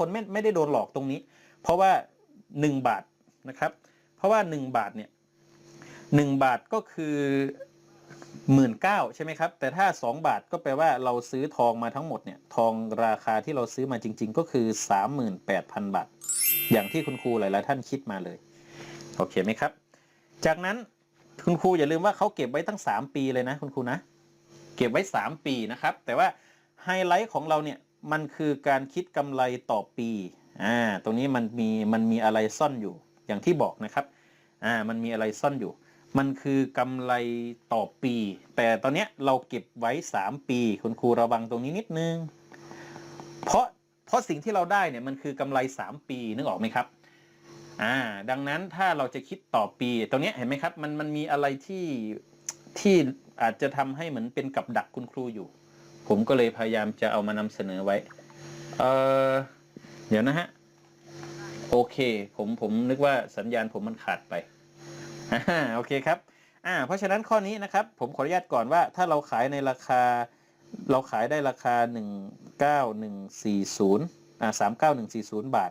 คนไม่ไม่ได้โดนหลอกตรงนี้ เพราะว่า 1 บาทนะครับ เพราะว่า 1 บาทเนี่ยหบาทก็คือหมื่นเก้าใช่ไหมครับ แต่ถ้า 2 บาทก็แปลว่าเราซื้อทองมาทั้งหมดเนี่ยทองราคาที่เราซื้อมาจริง ๆ ก็คือ 38,000 บาท อย่างที่คุณครูหลายๆท่านคิดมาเลยโอเคไหมครับ จากนั้นคุณครูอย่าลืมว่าเขาเก็บไว้ตั้ง 3 ปีเลยนะคุณครูนะ เก็บไว้ 3 ปีนะครับ แต่ว่าไฮไลท์ของเราเนี่ย มันคือการคิดกำไรต่อปีอ่าตรงนี้มันมีมันมีอะไรซ่อนอยู่อย่างที่บอกนะครับอ่ามันมีอะไรซ่อนอยู่ มันคือกำไรต่อปี แต่ตอนเนี้ยเราเก็บไว้ 3 ปี คุณครูระวังตรงนี้นิดนึง เพราะเพราะสิ่งที่เราได้เนี่ยมันคือกำไร 3 ปีนึกออกไหมครับอ่าดังนั้นถ้าเราจะคิดต่อปีตรงเนี้ยเห็นไหมครับมันมันมีอะไรที่ที่อาจจะทำให้เหมือนเป็นกับดักคุณครูอยู่ ผมก็เลยพยายามจะเอามานำเสนอไว้ เออเดี๋ยวนะฮะ โอเค ผมผมนึกว่าสัญญาณผมมันขาดไปอ่าโอเคครับอ่าเพราะฉะนั้นข้อนี้นะครับ ผมขออนุญาตก่อนว่า ถ้าเราขายในราคา เราขายได้ราคา 19140อ่า39140 บาท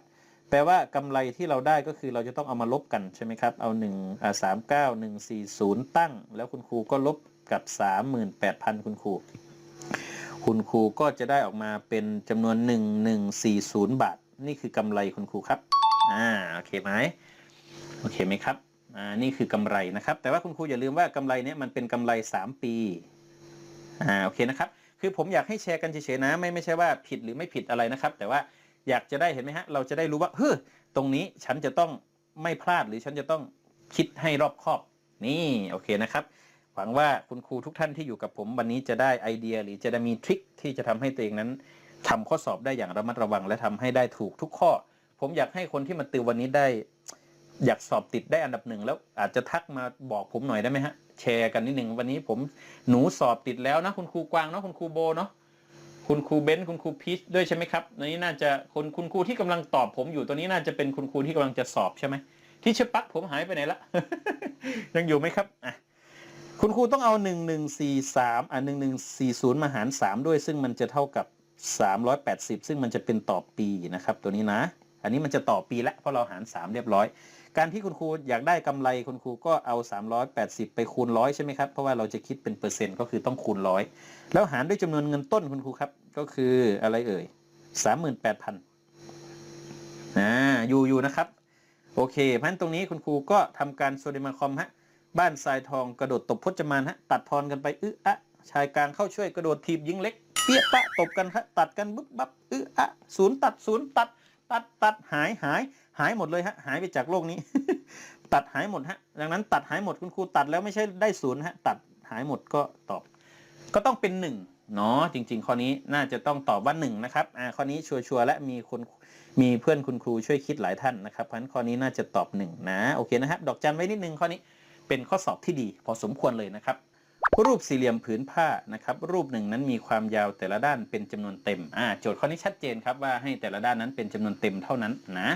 แปลว่ากำไรที่เราได้ก็คือเราจะต้องเอามาลบกันใช่ไหมครับ เอา1อ่า39140 ตั้ง แล้วคุณครูก็ลบกับ 38,000 คุณครู คุณครูก็จะได้ออกมาเป็นจำนวน 1140 บาท นี่คือกำไรคุณครูครับอ่าโอเคไหมโอเคไหมครับอ่านี่คือกำไรนะครับ แต่ว่าคุณครูอย่าลืมว่ากำไรเนี้ยมันเป็นกำไร 3 ปีอ่าโอเคนะครับคือผมอยากให้แชร์กันเฉยๆนะไม่ไม่ใช่ว่าผิดหรือไม่ผิดอะไรนะครับ แต่ว่าอยากจะได้เห็นไหมฮะเราจะได้รู้ว่าเฮ้ยตรงนี้ฉันจะต้องไม่พลาดหรือฉันจะต้องคิดให้รอบคอบนี่โอเคนะครับ วังว่าคุณครูทุกท่านที่อยู่กับผมวันนี้จะได้ไอเดียหรือจะได้มีทริคที่จะทำให้ตัวเองนั้นทำข้อสอบได้อย่างระมัดระวัง และทำให้ได้ถูกทุกข้อ ผมอยากให้คนที่มาติววันนี้ได้ อยากสอบติดได้อันดับหนึ่งแล้วอาจจะทักมาบอกผมหน่อยได้ไหมฮะแชร์กันนิดหนึ่งวันนี้ผมหนูสอบติดแล้วนะคุณครูกวางเนาะคุณครูโบเนาะคุณครูเบนซ์คุณครูพีชด้วยใช่ไหมครับอันนี้น่าจะคนคุณครูที่กำลังตอบผมอยู่ตัวนี้น่าจะเป็นคุณครูที่กำลังจะสอบใช่ไหมที่เชปักผมหายไปไหนละยังอยู่ไหมครับอะ คุณครูต้องเอาหนึ่งหนึ่งสี่สามอะหนึ่งหนึ่งสี่ศูนย์มาหารสามด้วย ซึ่งมันจะเท่ากับสามร้อยแปดสิบซึ่งมันจะเป็นต่อปีนะครับ ตัวนี้นะ อันนี้มันจะต่อปีแล้วเพราะเราหารสามเรียบร้อย การที่คุณครูอยากได้กำไรคุณครูก็เอา 380 ไปคูณร้อยใช่ไหมครับ เพราะว่าเราจะคิดเป็นเปอร์เซ็นต์ก็คือต้องคูณร้อยแล้วหารด้วยจำนวนเงินต้นคุณครูครับ ก็คืออะไรเอ่ย 38,000อ่าอยู่อยู่นะครับ โอเคเพราะฉะนั้นตรงนี้คุณครูก็ทำการโซเดมคอมฮะ บ้านทรายทองกระโดดตบพจมานฮะตัดทอนกันไปอึะอะชายกลางเข้าช่วยกระโดดทีบยิงเล็ก เปี้ยปะตบกันฮะตัดกันบึ๊บบับอึะอะศูนย์ตัดศูนย์ตัด ตัดตัดหายหายหายหมดเลยฮะหายไปจากโลกนี้ ตัดหายหมดฮะดังนั้นตัดหายหมดคุณครูตัดแล้วไม่ใช่ได้ศูนย์ฮะตัดหายหมดก็ตอบ ก็ต้องเป็นหนึ่งเนาะจริง ๆ ข้อนี้น่าจะต้องตอบว่าหนึ่งนะครับอ่าข้อนี้ชัวร์ๆและมีคนมีเพื่อนคุณครูช่วยคิดหลายท่านนะครับเพราะฉะนั้นข้อนี้น่าจะตอบหนึ่งนะโอเคนะครับดอกจันไว้นิดนึงข้อนี้ เป็นข้อสอบที่ดี พอสมควรเลยนะครับ รูปสี่เหลี่ยมผืนผ้านะครับ รูปหนึ่งนั้นมีความยาวแต่ละด้านเป็นจำนวนเต็มอ่าโจทย์ข้อนี้ชัดเจนครับว่าให้แต่ละด้านนั้นเป็นจำนวนเต็มเท่านั้นนะ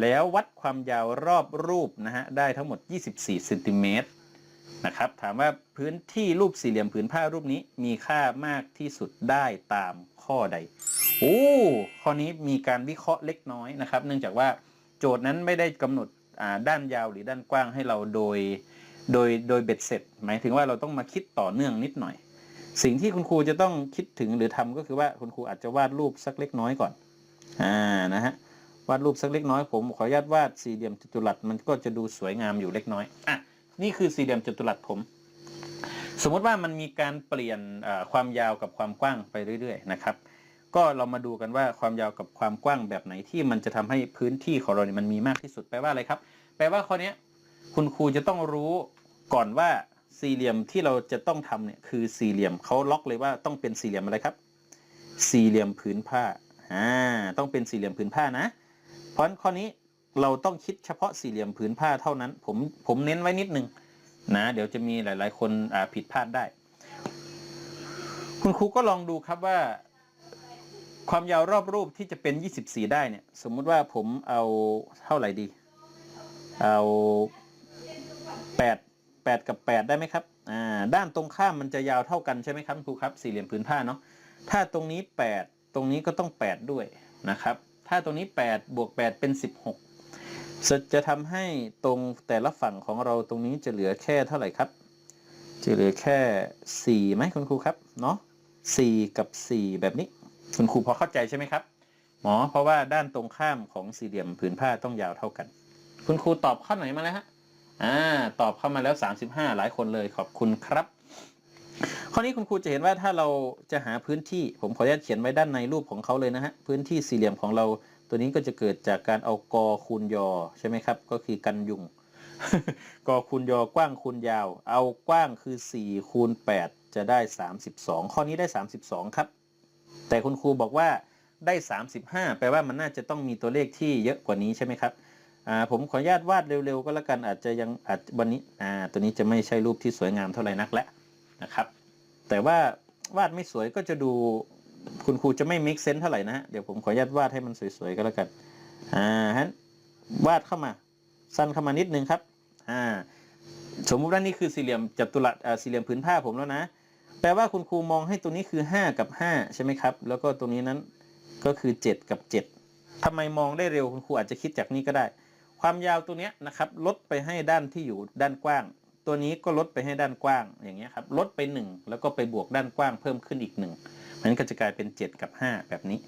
แล้ววัดความยาวรอบรูปนะฮะได้ทั้งหมด 24เซนติเมตรนะครับถามว่าพื้นที่รูปสี่เหลี่ยมผืนผ้ารูปนี้มีค่ามากที่สุดได้ตามข้อใดโอ้ข้อนี้มีการวิเคราะห์เล็กน้อยนะครับ เนื่องจากว่าโจทย์นั้นไม่ได้กำหนดด้านยาวหรือด้านกว้างให้เราโดย โดยโดยเบ็ดเสร็จ หมายถึงว่าเราต้องมาคิดต่อเนื่องนิดหน่อย สิ่งที่คุณครูจะต้องคิดถึงหรือทำก็คือว่าคุณครูอาจจะวาดรูปสักเล็กน้อยก่อนอ่านะฮะวาดรูปสักเล็กน้อยผมขออนุญาตวาดสี่เหลี่ยมจัตุรัสมันก็จะดูสวยงามอยู่เล็กน้อยอะนี่คือสี่เหลี่ยมจัตุรัสผม สมมติว่ามันมีการเปลี่ยนความยาวกับความกว้างไปเรื่อยๆนะครับ ก็เรามาดูกันว่าความยาวกับความกว้างแบบไหนที่มันจะทำให้พื้นที่ของเราเนี่ยมันมีมากที่สุดแปลว่าอะไรครับ แปลว่าข้อนี้คุณครูจะต้องรู้ ก่อนว่าสี่เหลี่ยมที่เราจะต้องทำเนี่ยคือสี่เหลี่ยมเขาล็อกเลยว่าต้องเป็นสี่เหลี่ยมอะไรครับ สี่เหลี่ยมผืนผ้าอ่าต้องเป็นสี่เหลี่ยมผืนผ้านะ เพราะข้อนี้เราต้องคิดเฉพาะสี่เหลี่ยมผืนผ้าเท่านั้น ผมผมเน้นไว้นิดนึงนะเดี๋ยวจะมีหลาย ๆ คนอ่าผิดพลาดได้ คุณครูก็ลองดูครับว่า ความยาวรอบรูปที่จะเป็น 24 ได้เนี่ย สมมุติว่าผมเอาเท่าไหร่ดี เอา 8 8 กับ 8 ได้ไหมครับอ่าด้านตรงข้ามมันจะยาวเท่ากันใช่ไหมครับครูครับสี่เหลี่ยมผืนผ้าเนาะถ้าตรงนี้ 8 ตรงนี้ก็ต้อง 8 ด้วยนะครับ ถ้าตรงนี้ 8 บวก 8 เป็น 16จะจะทำให้ตรงแต่ละฝั่งของเราตรงนี้จะเหลือแค่เท่าไหร่ครับจะเหลือแค่4ไหมคุณครูครับเนาะ4กับ 4 แบบนี้คุณครูพอเข้าใจใช่ไหมครับหมอเพราะว่าด้านตรงข้ามของสี่เหลี่ยมผืนผ้าต้องยาวเท่ากัน คุณครูตอบข้อไหนมาแล้วฮะ อ่าตอบเข้ามาแล้ว 35 หลายคนเลยขอบคุณครับ ข้อนี้คุณครูจะเห็นว่าถ้าเราจะหาพื้นที่ผมขออนุญาตเขียนไว้ด้านในรูปของเขาเลยนะฮะพื้นที่สี่เหลี่ยมของเราตัวนี้ก็จะเกิดจากการเอากอคูณยอใช่ไหมครับ ก็คือกันยุงกอคูณยอกว้างคูณยาว เอากว้างคือ 4 คูณ 8 จะได้ 32 ข้อนี้ได้ 32 ครับ แต่คุณครูบอกว่าได้ 35 แปลว่ามันน่าจะต้องมีตัวเลขที่เยอะกว่านี้ใช่ไหมครับ อ่าผมขออนุญาตวาดเร็วๆก็แล้วกันอาจจะยังอาจวันนี้อ่าตัวนี้จะไม่ใช่รูปที่สวยงามเท่าไหร่นักแล้วนะครับ แต่ว่าวาดไม่สวยก็จะดูคุณครูจะไม่ make sense เท่าไหร่นะฮะเดี๋ยวผมขออนุญาตวาดให้มันสวยๆก็แล้วกันอ่าฮะวาดเข้ามา สั้นเข้ามานิดนึงครับอ่าสมมุติว่านี่คือสี่เหลี่ยมจัตุรัสอ่าสี่เหลี่ยมผืนผ้าผมแล้วนะแปลว่าคุณครูมองให้ตรงนี้คือ 5 กับ 5 ใช่ไหมครับ แล้วก็ตรงนี้นั้นก็คือ 7 กับ 7ทำไมมองได้เร็วคุณครูอาจจะคิดจากนี้ก็ได้ ความยาวตัวเนี้ยนะครับลดไปให้ด้านที่อยู่ด้านกว้าง ตัวนี้ก็ลดไปให้ด้านกว้างอย่างเงี้ยครับลดไป 1 แล้วก็ไปบวกด้านกว้างเพิ่มขึ้นอีก1มันก็จะกลายเป็น 7 กับ 5 แบบนี้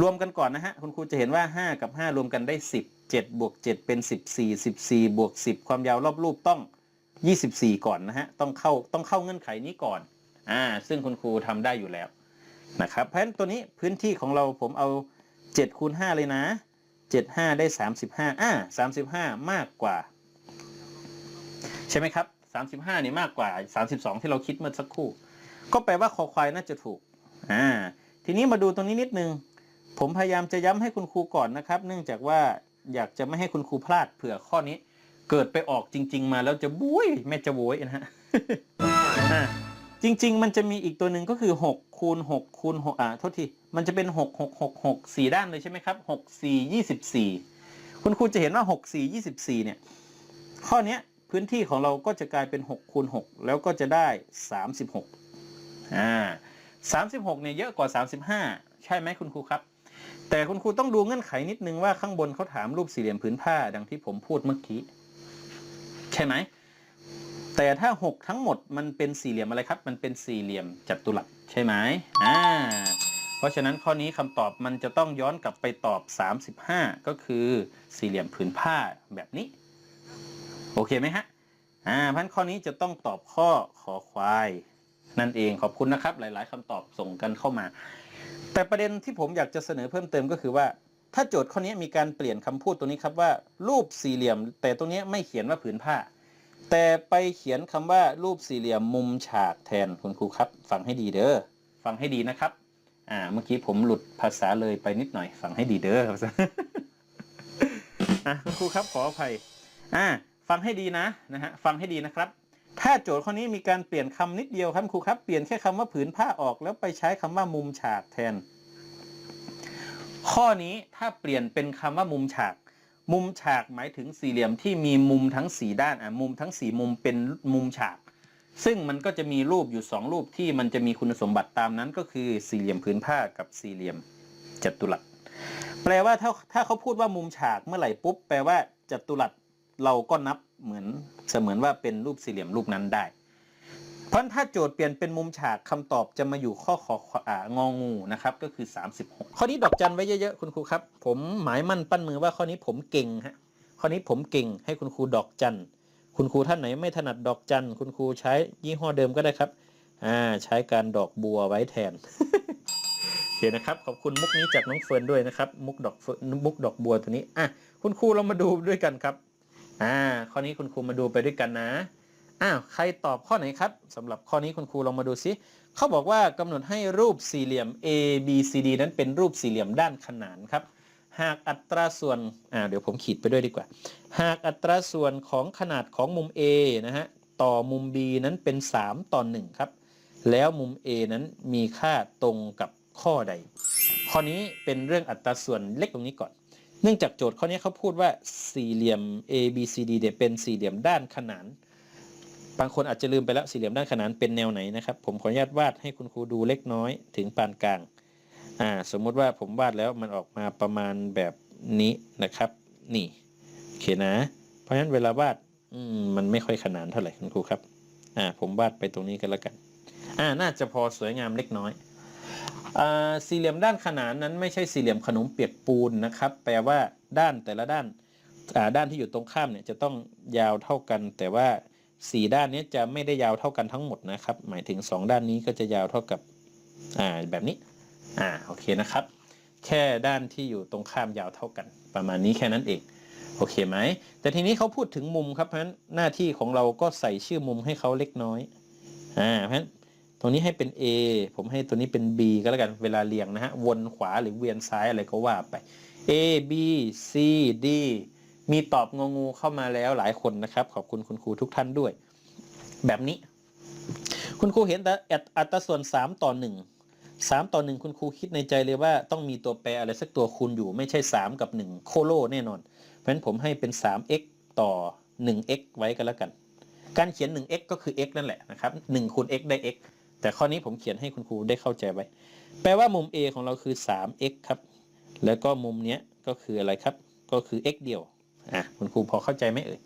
รวมกันก่อนนะฮะคุณครูจะเห็นว่า 5 กับ 5 รวมกันได้ 10 7บวก7เป็น 14 14บวก10 ความยาวรอบรูปต้อง 24 ก่อนนะฮะต้องเข้าต้องเข้าเงื่อนไขนี้ก่อนอ่าซึ่งคุณครูทำได้อยู่แล้วนะครับเพราะฉะนั้นตัวนี้พื้นที่ของเราผมเอา7คูณ5เลยนะ 7 5 ได้ 35อ่า35 มากกว่า ใช่ไหมครับ 35นี่มากกว่า 32 ที่เราคิดเมื่อสักครู่ ก็แปลว่าคอควายน่าจะถูกอ่าทีนี้มาดูตรงนี้นิดนึง ผมพยายามจะย้ำให้คุณครูก่อนนะครับ เนื่องจากว่าอยากจะไม่ให้คุณครูพลาดเผื่อข้อนี้ เกิดไปออกจริง ๆ มาแล้วจะบุ้ยแม่จะโวยนะฮะ จริง ๆ มันจะมีอีกตัวหนึ่งก็คือ6คูณ6คูณ6อ่าโทษทีมันจะเป็น 6 6 6 6 4 ด้านเลยใช่ไหมครับ 6 4 24 คุณครูจะเห็นว่า 6 4 24 เนี่ย ข้อนี้พื้นที่ของเราก็จะกลายเป็น6คูณ6แล้วก็จะได้ 36อ่า36 เนี่ยเยอะกว่า 35 ใช่ไหมคุณครูครับ แต่คุณครูต้องดูเงื่อนไขนิดนึงว่าข้างบนเขาถามรูปสี่เหลี่ยมผืนผ้าดังที่ผมพูดเมื่อกี้ ใช่ไหม แต่ถ้า 6 ทั้งหมดมันเป็นสี่เหลี่ยมอะไรครับ มันเป็นสี่เหลี่ยมจัตุรัสใช่ไหมอ่าเพราะฉะนั้นข้อนี้คำตอบมันจะต้องย้อนกลับไปตอบ 35 ก็คือสี่เหลี่ยมผืนผ้าแบบนี้ โอเคไหมฮะอ่าพันข้อนี้จะต้องตอบข้อขอควาย นั่นเองขอบคุณนะครับหลาย ๆคำตอบส่งกันเข้ามา แต่ประเด็นที่ผมอยากจะเสนอเพิ่มเติมก็คือว่าถ้าโจทย์ข้อนี้มีการเปลี่ยนคำพูดตัวนี้ครับว่า รูปสี่เหลี่ยม แต่ตรงนี้ไม่เขียนว่าผืนผ้า แต่ไปเขียนคำว่ารูปสี่เหลี่ยมมุมฉากแทนคุณครูครับ ฟังให้ดีเด้อฟังให้ดีนะครับ อ่า เมื่อกี้ผมหลุดภาษาเลยไปนิดหน่อย ฟังให้ดีเด้อครับอะคุณครูครับขออภัย อ่า ฟังให้ดีนะนะฮะฟังให้ดีนะครับ ถ้าโจทย์ข้อนี้มีการเปลี่ยนคำนิดเดียวครับครูครับเปลี่ยนแค่คำว่าผืนผ้าออกแล้วไปใช้คำว่ามุมฉากแทน ข้อนี้ถ้าเปลี่ยนเป็นคำว่ามุมฉาก มุมฉากหมายถึงสี่เหลี่ยมที่มีมุมทั้งสี่ด้านอะมุมทั้งสี่มุมเป็นมุมฉาก ซึ่งมันก็จะมีรูปอยู่สองรูปที่มันจะมีคุณสมบัติตามนั้นก็คือสี่เหลี่ยมผืนผ้ากับสี่เหลี่ยมจัตุรัสแปลว่าถ้าถ้าเขาพูดว่ามุมฉากเมื่อไหร่ปุ๊บแปลว่าจัตุรัสเราก็นับเหมือนเสมือนว่าเป็นรูปสี่เหลี่ยมรูปนั้นได้ เพราะถ้าโจทย์เปลี่ยนเป็นมุมฉากคำตอบจะมาอยู่ข้อขออ่างองูนะครับก็คือ 36 ข้อนี้ดอกจันไว้เยอะๆคุณครูครับ ผมหมายมั่นปั้นมือว่าข้อนี้ผมเก่งฮะข้อนี้ผมเก่งให้คุณครูดอกจันคุณครูท่านไหนไม่ถนัดดอกจันคุณครูใช้ยี่ห้อเดิมก็ได้ครับอ่าใช้การดอกบัวไว้แทนโอเคนะครับขอบคุณมุกนี้จากน้องเฟิร์นด้วยนะครับมุกดอกเฟิร์นมุกดอกบัวตัวนี้อะคุณครูเรามาดูด้วยกันครับอ่าข้อนี้คุณครูมาดูไปด้วยกันนะ อ้าวใครตอบข้อไหนครับสำหรับข้อนี้คุณครูลองมาดูซิเขาบอกว่ากำหนดให้รูปสี่เหลี่ยม A B C D นั้นเป็นรูปสี่เหลี่ยมด้านขนานครับหากอัตราส่วนอ่าเดี๋ยวผมขีดไปด้วยดีกว่า หากอัตราส่วนของขนาดของมุม A นะฮะต่อมุม B นั้นเป็น 3 ต่อ 1 ครับ แล้วมุม A นั้นมีค่าตรงกับข้อใด ข้อนี้เป็นเรื่องอัตราส่วนเล็กตรงนี้ก่อน เนื่องจากโจทย์ข้อนี้เขาพูดว่าสี่เหลี่ยม A B C D เนี่ยเป็นสี่เหลี่ยมด้านขนาน บางคนอาจจะลืมไปแล้วสี่เหลี่ยมด้านขนานเป็นแนวไหนนะครับ ผมขออนุญาตวาดให้คุณครูดูเล็กน้อยถึงปานกลางอ่าสมมุติว่าผมวาดแล้วมันออกมาประมาณแบบนี้นะครับ นี่โอเคนะ เพราะฉะนั้นเวลาวาดมมันไม่ค่อยขนานเท่าไหร่คุณครูครับอ่าผมวาดไปตรงนี้กันแล้วกันอ่าน่าจะพอสวยงามเล็กน้อยอ่าสี่เหลี่ยมด้านขนานนั้นไม่ใช่สี่เหลี่ยมขนมเปียกปูนนะครับ แปลว่าด้านแต่ละด้านอ่าด้านที่อยู่ตรงข้ามเนี่ยจะต้องยาวเท่ากัน แต่ว่า สี่ด้านนี้จะไม่ได้ยาวเท่ากันทั้งหมดนะครับ หมายถึงสองด้านนี้ก็จะยาวเท่ากับอ่าแบบนี้อ่าโอเคนะครับ แค่ด้านที่อยู่ตรงข้ามยาวเท่ากัน ประมาณนี้แค่นั้นเองโอเคไหมแต่ทีนี้เขาพูดถึงมุมครับเพราะฉะนั้นหน้าที่ของเราก็ใส่ชื่อมุมให้เขาเล็กน้อยอ่าเพราะฉะนั้นตรงนี้ให้เป็น A ผมให้ตัวนี้เป็น B ก็แล้วกันเวลาเรียงนะฮะวนขวาหรือเวียนซ้ายอะไรก็ว่าไป A B C D มีตอบงงูเข้ามาแล้วหลายคนนะครับ ขอบคุณคุณครูทุกท่านด้วย แบบนี้ คุณครูเห็นแต่อัตราส่วน 3 ต่อ 1 3 ต่อ 1 คุณครูคิดในใจเลยว่าต้องมีตัวแปรอะไรสักตัวคูณอยู่ไม่ใช่ 3 กับ 1 โคโลแน่นอน เพราะฉะนั้นผมให้เป็น 3x ต่อ 1x ไว้กันแล้วกัน การเขียน 1x ก็คือ x นั่นแหละนะครับ1คูณ x ได้ x แต่ข้อนี้ผมเขียนให้คุณครูได้เข้าใจไว้ แปลว่ามุม a ของเราคือ 3x ครับ แล้วก็มุมเนี้ยก็คืออะไรครับ ก็คือ x เดียว อะคุณครูพอเข้าใจไหมเอ่ย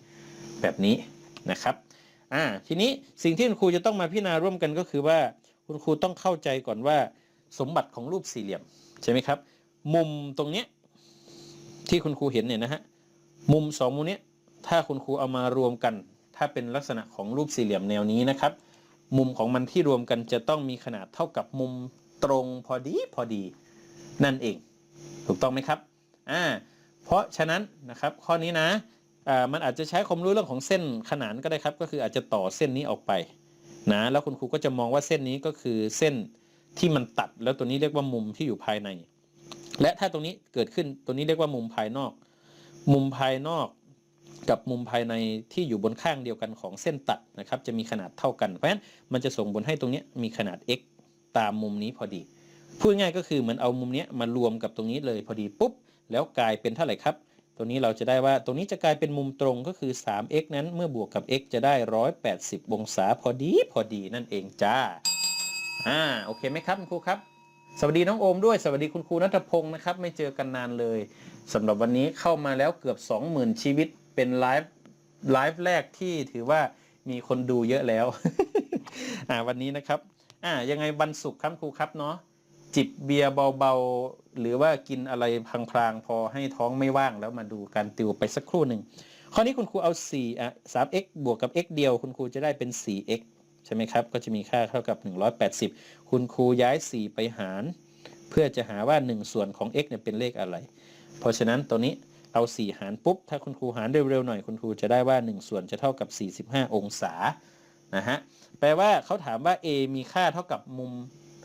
แบบนี้นะครับอ่าทีนี้สิ่งที่คุณครูจะต้องมาพิจารณาร่วมกันก็คือว่าคุณครูต้องเข้าใจก่อนว่าสมบัติของรูปสี่เหลี่ยมใช่ไหมครับ มุมตรงเนี้ยที่คุณครูเห็นเนี่ยนะฮะมุมสองมุมเนี้ยถ้าคุณครูเอามารวมกัน ถ้าเป็นลักษณะของรูปสี่เหลี่ยมแนวนี้นะครับ มุมของมันที่รวมกันจะต้องมีขนาดเท่ากับมุมตรงพอดีพอดี นั่นเอง ถูกต้องไหมครับอ่า เพราะฉะนั้นนะครับข้อนี้นะมันอาจจะใช้ความรู้เรื่องของเส้นขนานก็ได้ครับ ก็คืออาจจะต่อเส้นนี้ออกไปนะแล้วคุณครูก็จะมองว่าเส้นนี้ก็คือเส้นที่มันตัด แล้วตัวนี้เรียกว่ามุมที่อยู่ภายใน และถ้าตรงนี้เกิดขึ้นตัวนี้เรียกว่ามุมภายนอก มุมภายนอกกับมุมภายในที่อยู่บนข้างเดียวกันของเส้นตัดนะครับ จะมีขนาดเท่ากันเพราะฉะนั้นมันจะส่งผลให้ตรงนี้มีขนาด x ตามมุมนี้พอดีพูดง่ายก็คือเหมือนเอามุมนี้มารวมกับตรงนี้เลยพอดีปุ๊บ แล้วกลายเป็นเท่าไหร่ครับ ตัวนี้เราจะได้ว่าตรงนี้จะกลายเป็นมุมตรงก็คือ 3x นั้นเมื่อบวกกับ x จะได้ 180 องศาพอดีพอดีนั่นเองจ้าอ่าโอเคไหมครับคุณครูครับ สวัสดีน้องโอมด้วยสวัสดีคุณครูนัทพงศ์นะครับ ไม่เจอกันนานเลยสำหรับวันนี้เข้ามาแล้วเกือบ 20,000 ชีวิตเป็นไลฟ์ไลฟ์แรกที่ถือว่ามีคนดูเยอะแล้ว อ่าวันนี้นะครับ อ่ายังไงวันศุกร์ครับครูครับเนาะ จิบเบียร์เบาๆ หรือว่ากินอะไรพลางๆ พอให้ท้องไม่ว่างแล้วมาดูการติวไปสักครู่หนึ่งข้อนี้คุณครูเอา4อะ 3x บวกกับ x เดียว คุณครูจะได้เป็น 4x ใช่ไหมครับ ก็จะมีค่าเท่ากับ 180 คุณครูย้าย 4 ไปหาร เพื่อจะหาว่า 1 ส่วนของ x เนี่ยเป็นเลขอะไร เพราะฉะนั้นตัวนี้เอา 4 หารปุ๊บ ถ้าคุณครูหารเร็วๆหน่อย คุณครูจะได้ว่า 1 ส่วนจะเท่ากับ 45 องศา นะฮะ แปลว่าเขาถามว่า a มีค่าเท่ากับมุม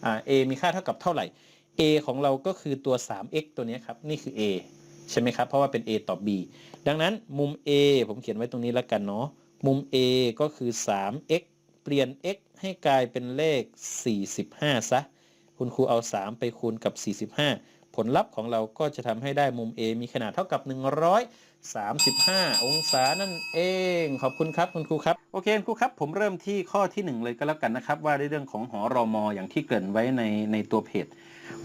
อ่า a มีค่าเท่ากับเท่าไหร่ a ของเราก็คือตัว 3x ตัวนี้ครับ นี่คือ a ใช่ไหมครับ เพราะว่าเป็น a ต่อ b ดังนั้นมุม a ผมเขียนไว้ตรงนี้แล้วกันเนาะ มุม a ก็คือ 3x เปลี่ยน x ให้กลายเป็นเลข 45 ซะ คุณครูเอา 3 ไปคูณกับ 45 ผลลัพธ์ของเราก็จะทำให้ได้มุม A มีขนาดเท่ากับ 135 องศานั่นเอง ขอบคุณครับคุณครูครับ โอเคคุณครูครับผมเริ่มที่ข้อที่ 1 เลยก็แล้วกันนะครับ ว่าในเรื่องของหอรอมออย่างที่เกริ่นไว้ในในตัวเพจ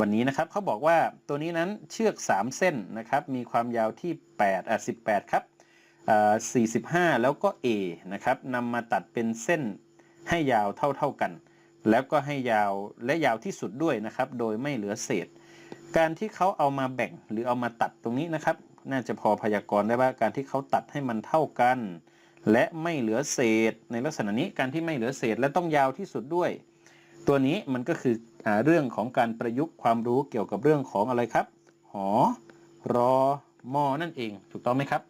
วันนี้นะครับเขาบอกว่าตัวนี้นั้นเชือก 3 เส้นนะครับ มีความยาวที่8อะ18 ครับอ่า45 แล้วก็ A นะครับนำมาตัดเป็นเส้นให้ยาวเท่าเท่าๆกัน แล้วก็ให้ยาวและยาวที่สุดด้วยนะครับ โดยไม่เหลือเศษ การที่เขาเอามาแบ่งหรือเอามาตัดตรงนี้นะครับ น่าจะพอพยากรณ์ได้ว่าการที่เขาตัดให้มันเท่ากัน และไม่เหลือเศษ ในลักษณะนี้การที่ไม่เหลือเศษและต้องยาวที่สุดด้วย ตัวนี้มันก็คืออเรื่องของการประยุกต์ความรู้เกี่ยวกับเรื่องของอะไรครับ หอ รอมอนั่นเอง ถูกต้องไหมครับ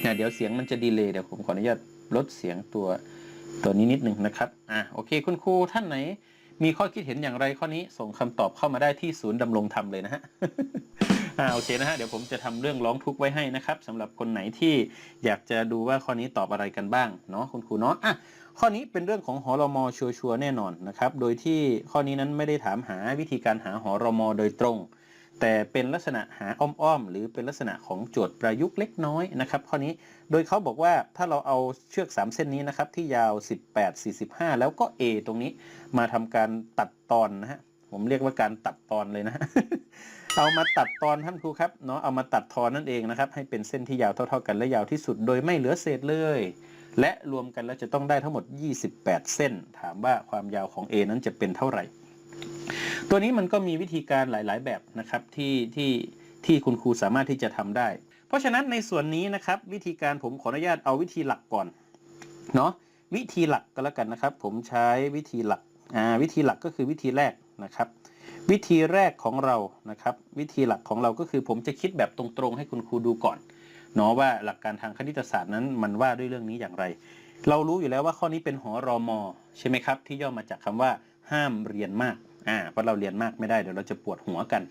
เนี่ยเดี๋ยวเสียงมันจะดีเลย์เดี๋ยวผมขออนุญาตลดเสียงตัวตัวนี้นิดหนึ่งนะครับ อะโอเค คุณครูท่านไหน มีข้อคิดเห็นอย่างไรข้อนี้ส่งคำตอบเข้ามาได้ที่ศูนย์ดำรงธรรมเลยนะฮะอ่าโอเคนะฮะเดี๋ยวผมจะทำเรื่องร้องทุกข์ไว้ให้นะครับสำหรับคนไหนที่อยากจะดูว่าข้อนี้ตอบอะไรกันบ้างเนาะคุณครูเนาะอะข้อนี้เป็นเรื่องของหอรมอชัวร์ๆแน่นอนนะครับ โดยที่ข้อนี้นั้นไม่ได้ถามหาวิธีการหาหอรมอโดยตรง แต่เป็นลักษณะหาอ้อมๆ หรือเป็นลักษณะของโจทย์ประยุกต์เล็กน้อยนะครับข้อนี้โดยเขาบอกว่าถ้าเราเอาเชือก 3 เส้นนี้นะครับที่ยาว 18 45 แล้วก็ A ตรงนี้มาทำการตัดตอนนะฮะผมเรียกว่าการตัดตอนเลยนะ เอามาตัดตอนท่านครูครับเนาะเอามาตัดทอนนั่นเองนะครับ ให้เป็นเส้นที่ยาวเท่า ๆ กันและยาวที่สุด โดยไม่เหลือเศษเลย และรวมกันแล้วจะต้องได้ทั้งหมด 28 เส้น ถามว่าความยาวของ A นั้นจะเป็นเท่าไหร่ ตัวนี้มันก็มีวิธีการหลาย ๆ แบบนะครับที่ที่ที่คุณครูสามารถที่จะทำได้ เพราะฉะนั้นในส่วนนี้นะครับวิธีการผมขออนุญาตเอาวิธีหลักก่อนเนาะวิธีหลักก็แล้วกันนะครับ ผมใช้วิธีหลักอ่าวิธีหลักก็คือวิธีแรกนะครับ วิธีแรกของเรานะครับ วิธีหลักของเราก็คือผมจะคิดแบบตรงๆ ให้คุณครูดูก่อนเนาะว่าหลักการทางคณิตศาสตร์นั้นมันว่าด้วยเรื่องนี้อย่างไร เรารู้อยู่แล้วว่าข้อนี้เป็นหอรอมอใช่ไหมครับ ที่ย่อมาจากคำว่าห้ามเรียนมาก อ่าเพราะเราเรียนมากไม่ได้เดี๋ยวเราจะปวดหัวกัน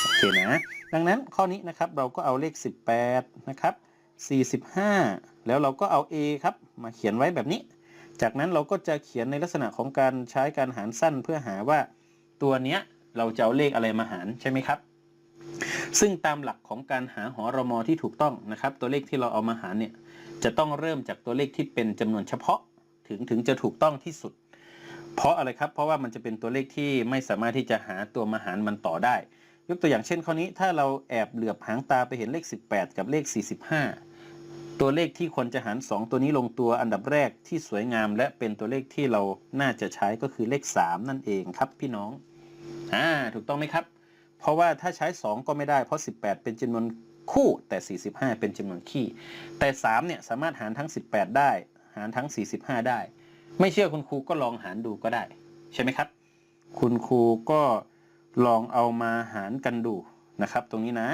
โอเคนะดังนั้นข้อนี้นะครับเราก็เอาเลข 18 นะครับ 45 แล้วเราก็เอา a ครับมาเขียนไว้แบบนี้ จากนั้นเราก็จะเขียนในลักษณะของการใช้การหารสั้นเพื่อหาว่าตัวเนี้ยเราจะเอาเลขอะไรมาหารใช่ไหมครับ ซึ่งตามหลักของการหาหอรมอที่ถูกต้องนะครับ ตัวเลขที่เราเอามาหารเนี่ยจะต้องเริ่มจากตัวเลขที่เป็นจำนวนเฉพาะถึงถึงจะถูกต้องที่สุด เพราะอะไรครับ เพราะว่ามันจะเป็นตัวเลขที่ไม่สามารถที่จะหาตัวมาหารมันต่อได้ ยกตัวอย่างเช่นข้อนี้ถ้าเราแอบเหลือบหางตาไปเห็นเลข 18 กับเลข 45 ตัวเลขที่ควรจะหาร 2 ตัวนี้ลงตัวอันดับแรกที่สวยงาม และเป็นตัวเลขที่เราน่าจะใช้ก็คือเลข 3 นั่นเองครับพี่น้องอ่าถูกต้องไหมครับ เพราะว่าถ้าใช้ 2 ก็ไม่ได้เพราะ 18 เป็นจำนวนคู่แต่ 45 เป็นจำนวนคี่แต่3เนี่ยสามารถหารทั้ง 18 ได้ หารทั้ง 45 ได้ ไม่เชื่อคุณครูก็ลองหารดูก็ได้ ใช่ไหมครับ คุณครูก็ลองเอามาหารกันดูนะครับ ตรงนี้นะ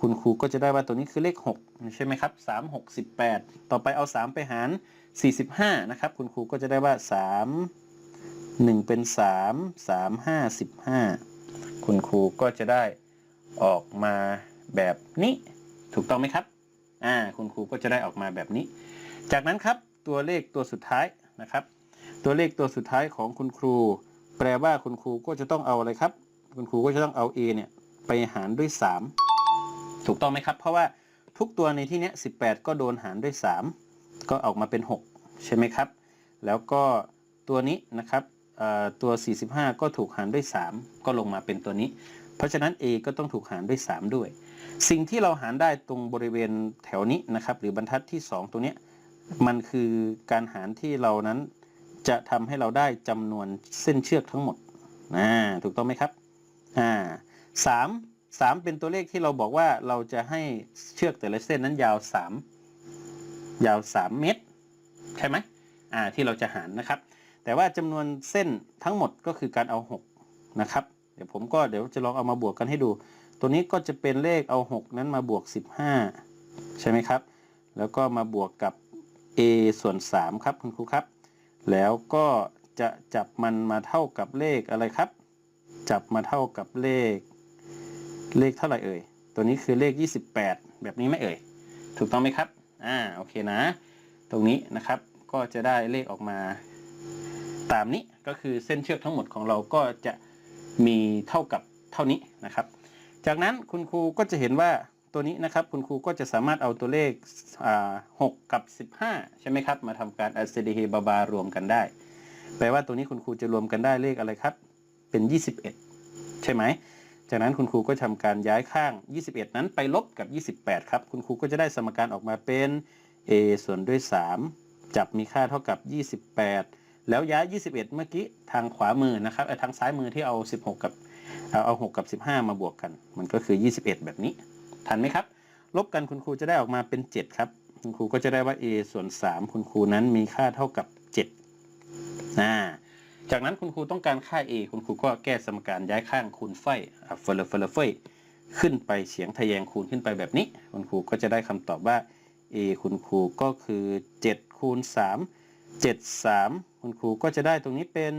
คุณครูก็จะได้ว่าตัวนี้คือเลข 6 ใช่ไหมครับ3 6 18 ต่อไปเอา 3 ไปหาร 45 นะครับ คุณครูก็จะได้ว่า 3 1 เป็น 3 3 5 15 คุณครูก็จะได้ออกมาแบบนี้ ถูกต้องไหมครับอ่าคุณครูก็จะได้ออกมาแบบนี้ จากนั้นครับตัวเลขตัวสุดท้ายนะครับ ตัวเลขตัวสุดท้ายของคุณครู แปลว่าคุณครูก็จะต้องเอาอะไรครับ คุณครูก็จะต้องเอา a เนี่ยไปหารด้วย 3 ถูกต้องไหมครับ เพราะว่าทุกตัวในที่นี้18 ก็โดนหารด้วย 3 ก็ออกมาเป็น 6 ใช่ไหมครับ แล้วก็ตัวนี้นะครับเอ่อตัว 45 ก็ถูกหารด้วย 3 ก็ลงมาเป็นตัวนี้ เพราะฉะนั้น a ก็ต้องถูกหารด้วย 3 ด้วย สิ่งที่เราหารได้ตรงบริเวณแถวนี้นะครับ หรือบรรทัดที่ 2ตรงเนี้ยมันคือการหารที่เรานั้น จะทำให้เราได้จำนวนเส้นเชือกทั้งหมดอ่าถูกต้องไหมครับอ่าสามสามเป็นตัวเลขที่เราบอกว่าเราจะให้เชือกแต่ละเส้นนั้นยาว3ยาว3เมตร ใช่ไหมอ่าที่เราจะหารนะครับ แต่ว่าจำนวนเส้นทั้งหมดก็คือการเอา6นะครับเดี๋ยวผมก็เดี๋ยวจะลองเอามาบวกกันให้ดู ตัวนี้ก็จะเป็นเลขเอา 6 นั้นมาบวก 15 ใช่ไหมครับ แล้วก็มาบวกกับ a ส่วน 3 ครับคุณครูครับ แล้วก็จะจับมันมาเท่ากับเลขอะไรครับ จับมาเท่ากับเลข เลขเท่าไหร่เอ่ย ตัวนี้คือเลข 28 แบบนี้ไหมเอ่ย ถูกต้องไหมครับ อ่า โอเคนะ ตรงนี้นะครับ ก็จะได้เลขออกมา ตามนี้ ก็คือเส้นเชือกทั้งหมดของเราก็จะมีเท่ากับเท่านี้นะครับ จากนั้นคุณครูก็จะเห็นว่า ตัวนี้นะครับคุณครูก็จะสามารถเอาตัวเลข6กับ 15 ใช่ไหมครับ มาทำการอัสเดเฮบาบารวมกันได้ แปลว่าตัวนี้คุณครูจะรวมกันได้เลขอะไรครับ เป็น 21 ใช่ไหม จากนั้นคุณครูก็ทำการย้ายข้าง 21 นั้นไปลบกับ 28 ครับ คุณครูก็จะได้สมการออกมาเป็น a ส่วนด้วย 3 จับมีค่าเท่ากับ 28 แล้วย้าย 21 เมื่อกี้ทางขวามือนะครับเอ่อทางซ้ายมือที่เอา 16 กับเอาเอา6กับ 15 มาบวกกัน มันก็คือ 21 แบบนี้ ทันไหมครับ ลบกันคุณครูจะได้ออกมาเป็น 7 ครับ คุณครูก็จะได้ว่า a ส่วน 3 คุณครูนั้นมีค่าเท่ากับ7อ่าจากนั้นคุณครูต้องการค่า a คุณครูก็แก้สมการย้ายข้างคูณไฟอะเฟลเฟลเฟยขึ้นไปเฉียงทะแยงคูณขึ้นไปแบบนี้ คุณครูก็จะได้คำตอบว่า a คุณครูก็คือ 7 คูณ 3 7 3 คุณครูก็จะได้ตรงนี้เป็น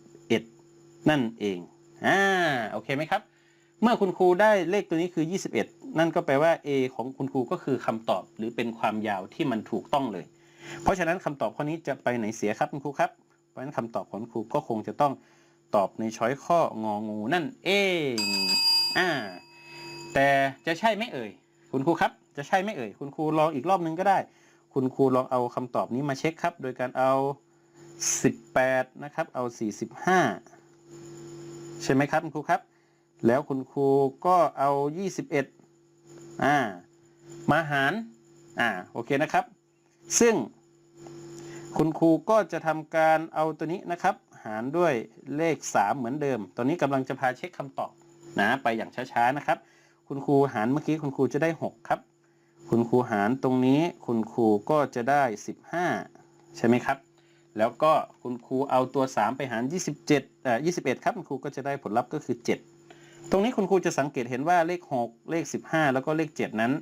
21 นั่นเอง อ่า โอเคไหมครับ เมื่อคุณครูได้เลขตัวนี้คือ 21 นั่นก็แปลว่า a ของคุณครูก็คือคำตอบ หรือเป็นความยาวที่มันถูกต้องเลย เพราะฉะนั้นคำตอบข้อนี้จะไปไหนเสียครับคุณครูครับ เพราะฉะนั้นคำตอบของคุณครูก็คงจะต้องตอบในช้อยข้ององูนั่นเองอ่าแต่จะใช่ไหมเอ่ย คุณครูครับ จะใช่ไหมเอ่ย คุณครูลองอีกรอบนึงก็ได้ คุณครูลองเอาคำตอบนี้มาเช็คครับ โดยการเอา 18 นะครับ เอา 45 ใช่ไหมครับคุณครูครับ แล้วคุณครูก็เอา 21อ่ามาหารอ่าโอเคนะครับ ซึ่ง คุณครูก็จะทำการเอาตัวนี้นะครับ หารด้วยเลข 3 เหมือนเดิม ตอนนี้กำลังจะพาเช็คคำตอบนะไปอย่างช้าๆนะครับ คุณครูหารเมื่อกี้คุณครูจะได้ 6 ครับ คุณครูหารตรงนี้คุณครูก็จะได้ 15 ใช่ไหมครับแล้วก็คุณครูเอาตัว 3 ไปหาร 27เอ่อ21 ครับ คุณครูก็จะได้ผลลัพธ์ก็คือ 7 ตรงนี้คุณครูจะสังเกตเห็นว่าเลข 6 เลข 15 แล้วก็เลข 7 นั้น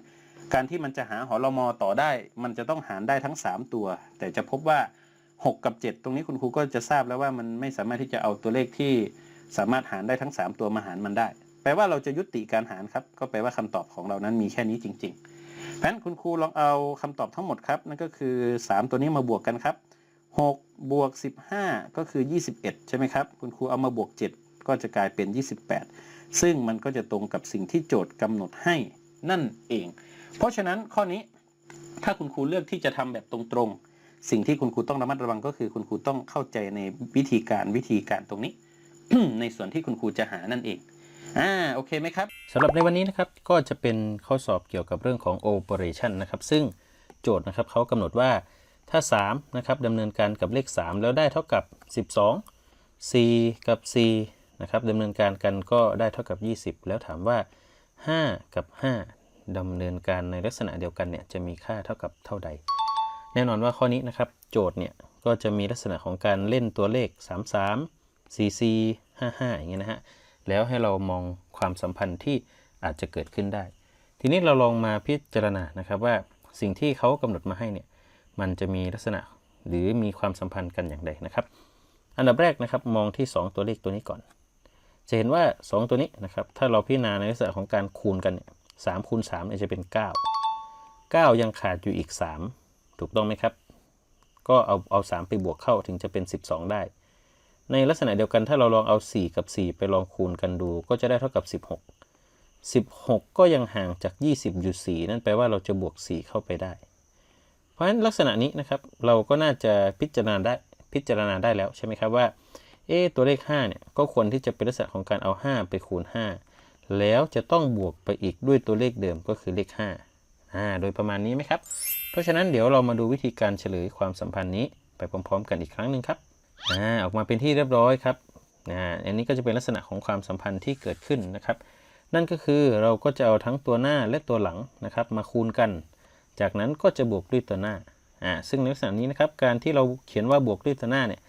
การที่มันจะหาหอรมอต่อได้ มันจะต้องหารได้ทั้ง 3 ตัว แต่จะพบว่า 6 กับ 7 ตรงนี้คุณครูก็จะทราบแล้วว่ามันไม่สามารถที่จะเอาตัวเลขที่สามารถหารได้ทั้ง 3 ตัวมาหารมันได้ แปลว่าเราจะยุติการหารครับ ก็แปลว่าคำตอบของเรานั้นมีแค่นี้จริงๆเพราะนั้นคุณครูลองเอาคำตอบทั้งหมดครับนั่นก็คือ 3 ตัวนี้มาบวกกันครับ6บวก15 ก็คือ 21 ใช่ไหมครับ คุณครูเอามาบวก 7 ก็จะกลายเป็น 28 ซึ่งมันก็จะตรงกับสิ่งที่โจทย์กำหนดให้นั่นเอง เพราะฉะนั้นข้อนี้ถ้าคุณครูเลือกที่จะทำแบบตรงๆ สิ่งที่คุณครูต้องระมัดระวังก็คือคุณครูต้องเข้าใจในวิธีการวิธีการตรงนี้ ในส่วนที่คุณครูจะหานั่นเองอ่าโอเคไหมครับสำหรับในวันนี้นะครับก็จะเป็นข้อสอบเกี่ยวกับเรื่องของ operation นะครับ ซึ่งโจทย์นะครับเขากำหนดว่าถ้า3นะครับดำเนินการกับเลข 3 แล้วได้เท่ากับ 12 c กับ c นะครับดำเนินการกันก็ได้เท่ากับ 20 แล้วถามว่า 5 กับ 5ดำเนินการในลักษณะเดียวกันเนี่ยจะมีค่าเท่ากับเท่าใด แน่นอนว่าข้อนี้นะครับโจทย์เนี่ยก็จะมีลักษณะของการเล่นตัวเลข 33 44 55 อย่างเงี้ยนะฮะแล้วให้เรามองความสัมพันธ์ที่อาจจะเกิดขึ้นได้ ทีนี้เราลองมาพิจารณานะครับว่าสิ่งที่เขากำหนดมาให้เนี่ยมันจะมีลักษณะหรือมีความสัมพันธ์กันอย่างไรนะครับ อันดับแรกนะครับมองที่ 2 ตัวเลขตัวนี้ก่อน จะเห็นว่า 2 ตัวนี้นะครับ ถ้าเราพิจารณาในลักษณะของการคูณกันเนี่ยสามคูณ3เนี่ยจะเป็น 9 9 ยังขาดอยู่อีก 3 ถูกต้องไหมครับ ก็เอาเอา3ไปบวกเข้าถึงจะเป็น 12 ได้ ในลักษณะเดียวกันถ้าเราลองเอา 4 กับ 4 ไปลองคูณกันดู ก็จะได้เท่ากับ 16 16 ก็ยังห่างจาก 20อยู่4นั่นแปลว่าเราจะบวก 4 เข้าไปได้ เพราะฉะนั้นลักษณะนี้นะครับเราก็น่าจะพิจารณาได้พิจารณาได้แล้วใช่ไหมครับว่า เอตัวเลข5เนี่ยก็ควรที่จะเป็นลักษณะของการเอา 5 ไปคูณ 5 แล้วจะต้องบวกไปอีกด้วยตัวเลขเดิมก็คือเลข5อ่าโดยประมาณนี้ไหมครับ เพราะฉะนั้นเดี๋ยวเรามาดูวิธีการเฉลยความสัมพันธ์นี้ไปพร้อม ๆ กันอีกครั้งหนึ่งครับอ่าออกมาเป็นที่เรียบร้อยครับอ่าอันนี้ก็จะเป็นลักษณะของความสัมพันธ์ที่เกิดขึ้นนะครับ นั่นก็คือเราก็จะเอาทั้งตัวหน้าและตัวหลังนะครับ มาคูณกัน จากนั้นก็จะบวกด้วยตัวหน้าอ่าซึ่งในลักษณะนี้นะครับการที่เราเขียนว่าบวกด้วยตัวหน้าเนี่ย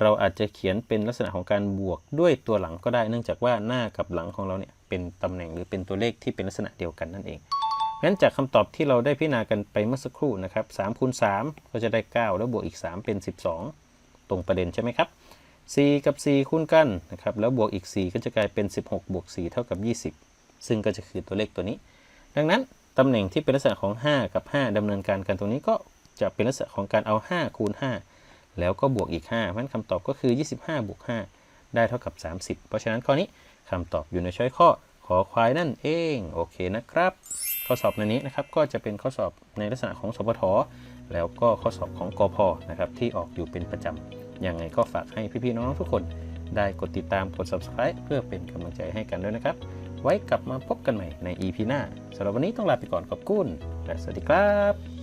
เราอาจจะเขียนเป็นลักษณะของการบวกด้วยตัวหลังก็ได้ เนื่องจากว่าหน้ากับหลังของเราเนี่ยเป็นตำแหน่งหรือเป็นตัวเลขที่เป็นลักษณะเดียวกันนั่นเองงั้นจากคำตอบที่เราได้พิจารณากันไปเมื่อสักครู่นะครับ3คูณ3ก็จะได้ 9 แล้วบวกอีก 3 เป็น 12 ตรงประเด็นใช่ไหมครับ 4 กับ 4 คูณกันนะครับแล้วบวกอีก 4 ก็จะกลายเป็น 16 บวก 4 เท่ากับ 20 ซึ่งก็จะคือตัวเลขตัวนี้ ดังนั้นตำแหน่งที่เป็นลักษณะของ 5 กับ 5ดำเนินการกันตรงนี้ก็จะเป็นลักษณะของการเอา 5 คูณ 5 แล้วก็บวกอีก 5 เพราะฉะนั้นคำตอบก็คือ 25บวก5ได้เท่ากับ 30 เพราะฉะนั้นข้อนี้คำตอบอยู่ในช้อยข้อขอควายนั่นเอง โอเคนะครับ ข้อสอบในนี้นะครับก็จะเป็นข้อสอบในลักษณะของสปทแล้วก็ข้อสอบของกพนะครับที่ออกอยู่เป็นประจำยังไงก็ฝากให้พี่ๆน้องๆทุกคน ได้กดติดตามกด subscribe เพื่อเป็นกำลังใจให้กันด้วยนะครับ ไว้กลับมาพบกันใหม่ใน EP หน้าสำหรับวันนี้ต้องลาไปก่อนขอบคุณและสวัสดีครับ